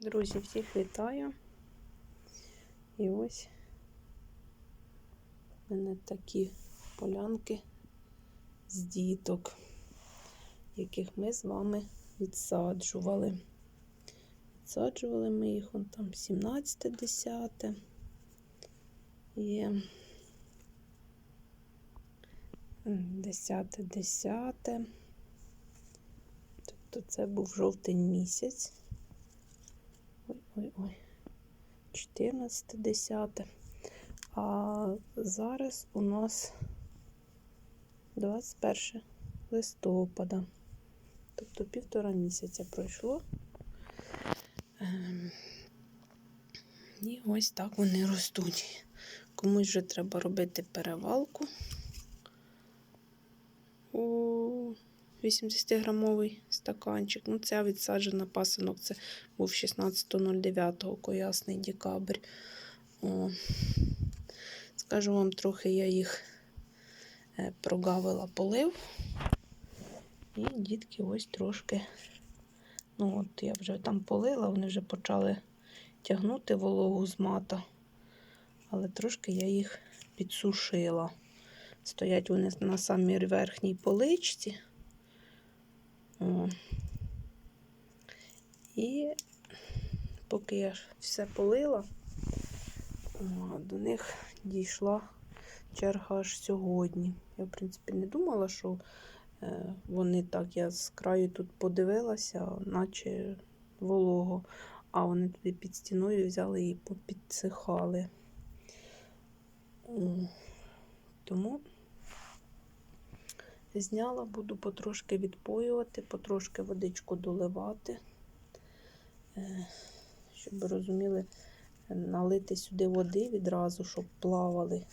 Друзі, всіх вітаю. І ось в мене такі полянки з діток, яких ми з вами відсаджували. Відсаджували ми їх он там 17 10 є 10 10 Тобто це був жовтень місяць. Ой-ой-ой. 14 10 А зараз у нас 21 листопада. Тобто півтора місяця пройшло. Ем, І ось так вони ростуть. Комусь вже треба робити перевалку у 80-грамовий стаканчик. Ну, це відсаджена пасинок. Це був 16.09 коясний декабрь. О. Скажу вам, трохи я їх е, прогавила полив. І дітки ось трошки. Ну, от я вже там полила, вони вже почали тягнути вологу з мата. Але трошки я їх підсушила. Стоять вони на самій верхній поличці. О. І поки я все полила, о, до них дійшла черга аж сьогодні. Я, в принципі, не думала, що е, вони так, я з краю тут подивилася, наче волого, а вони туди під стіною взяли і попідсихали. О. Тому зняла, буду потрошки відпоювати, потрошки водичку доливати, Е, щоб розуміли, налити сюди води відразу, щоб плавали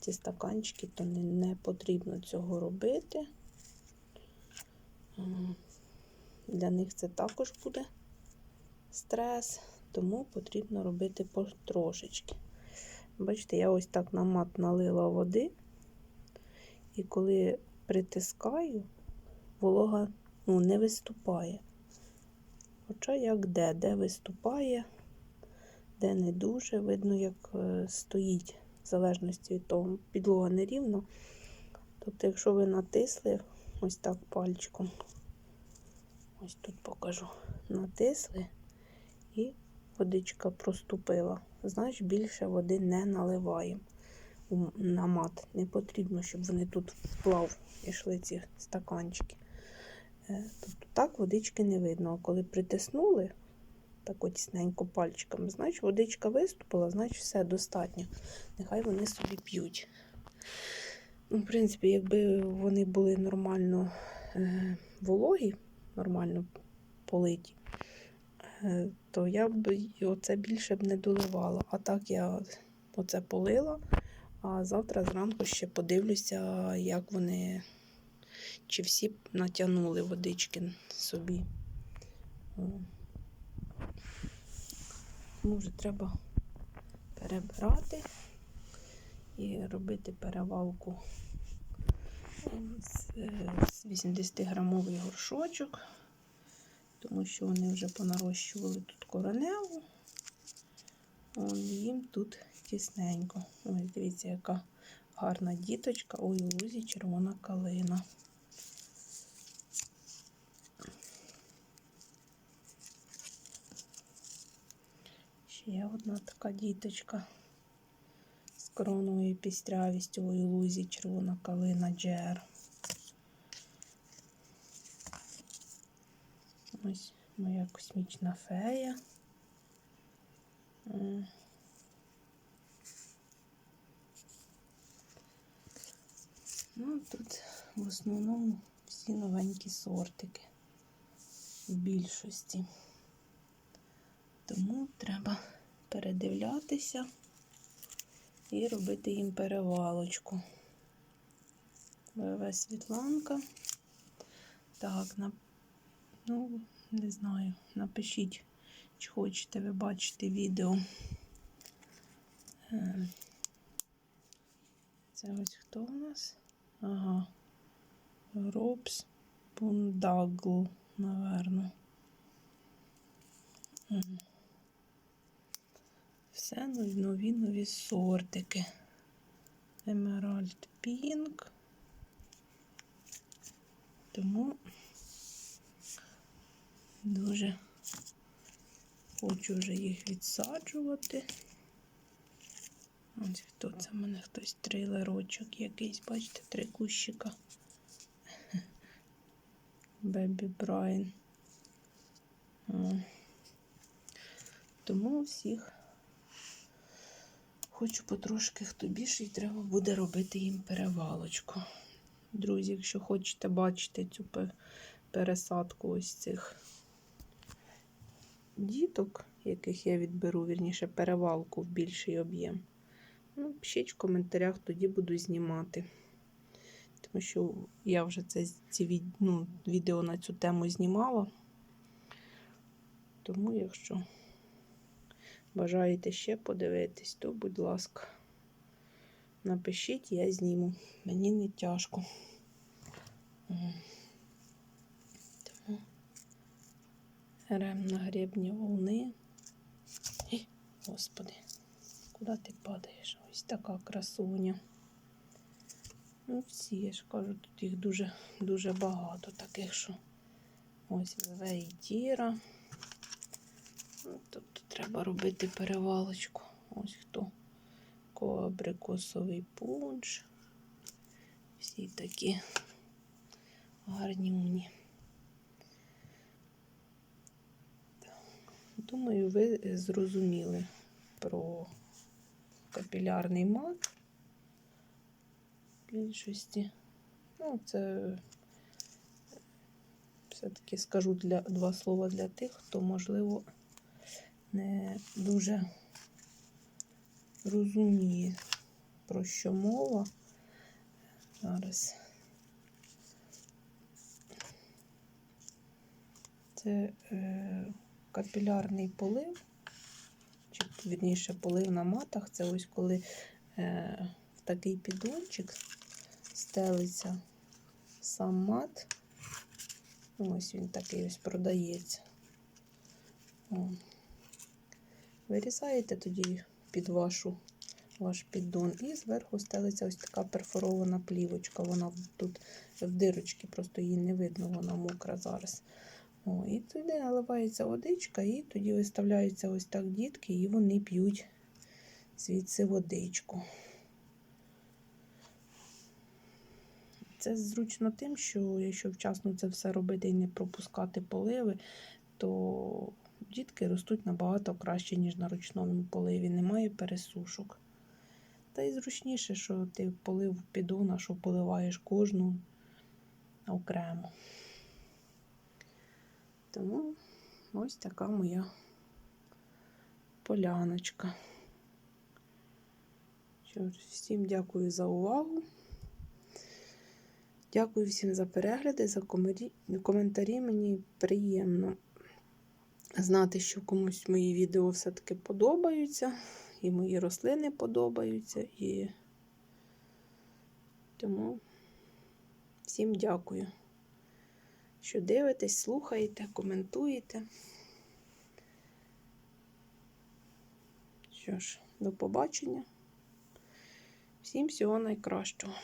ці стаканчики, то не, не потрібно цього робити. Е, Для них це також буде стрес, тому потрібно робити потрошечки. Бачите, я ось так на мат налила води, і коли притискаю, волога ну, не виступає. Хоча як де, де виступає, де не дуже, видно, як е, стоїть, в залежності від того, підлога нерівна. Тобто, якщо ви натисли ось так пальчиком, ось тут покажу, натисли і водичка проступила, значить більше води не наливаємо на мат. Не потрібно, щоб вони тут вплав йшли ці стаканчики. Е, тобто так водички не видно. А коли притиснули так тісненько пальчиками, значить водичка виступила, значить все достатньо. Нехай вони собі п'ють. Ну, В принципі, якби вони були нормально е, вологі, нормально политі, е, то я б оце більше б не доливала. А так я оце полила. А завтра зранку ще подивлюся, як вони, чи всі натягнули водички собі. Може, треба перебирати і робити перевалку з 80-грамовий горшочок, тому що вони вже понарощували тут короневу. Он їм тут тісненько. Ось дивіться, яка гарна діточка. У лузі червона калина. Ще одна така діточка з короновою пістрявістю у лузі червона калина джер. Ось моя космічна фея. Ну, тут в основному всі новенькі сортики в більшості. Тому треба передивлятися і робити їм перевалочку. ВВ Світланка. Так, на, ну, не знаю, напишіть, чи хочете ви бачити відео. Е, це ось хто у нас? Ага. Робс Пундагл, наверно. Все нові нові сортики. Емеральд Пінк. Тому дуже хочу вже їх відсаджувати. Ось хто це в мене хтось трейлерочок якийсь, бачите, три кущика. Бебі Брайан. Тому всіх хочу потрошки, хто більше, і треба буде робити їм перевалочку. Друзі, якщо хочете бачити цю пересадку ось цих діток, яких я відберу, вірніше, перевалку в більший об'єм. Пишіть в коментарях, тоді буду знімати. Тому що я вже це ці ну, відео на цю тему знімала. Тому, якщо бажаєте ще подивитись, то, будь ласка, напишіть, я зніму. Мені не тяжко. Тому рем на гребні волни. Господи, куди ти падаєш? Ось така красуня. Ну, всі, я ж кажу, тут їх дуже, дуже багато таких, що ось вейдіра. Ну, Тобто треба робити перевалочку. Ось хто. Коабрикосовий пунш. Всі такі гарнюні. Думаю, ви зрозуміли про капілярний мат в більшості. Ну, це все-таки скажу для, два слова для тих, хто, можливо, не дуже розуміє, про що мова. Зараз. Це е, капілярний полив, вірніше полив на матах. Це ось коли е, в такий піддончик стелиться сам мат. Ось він такий ось продається. О. Вирізаєте тоді під вашу, ваш піддон, і зверху стелиться ось така перфорована плівочка. Вона тут в дирочці, просто її не видно, вона мокра зараз. О, і туди наливається водичка, і тоді виставляються ось так дітки, і вони п'ють звідси водичку. Це зручно тим, що якщо вчасно це все робити і не пропускати поливи, то дітки ростуть набагато краще, ніж на ручному поливі. Немає пересушок. Та й зручніше, що ти полив підона, що поливаєш кожну окремо. Тому ось така моя поляночка. Всім дякую за увагу. Дякую всім за перегляди, за коментарі. Мені приємно знати, що комусь мої відео все-таки подобаються, і мої рослини подобаються. І тому всім дякую, що дивитесь, слухаєте, коментуєте. Що ж, до побачення. Всім всього найкращого.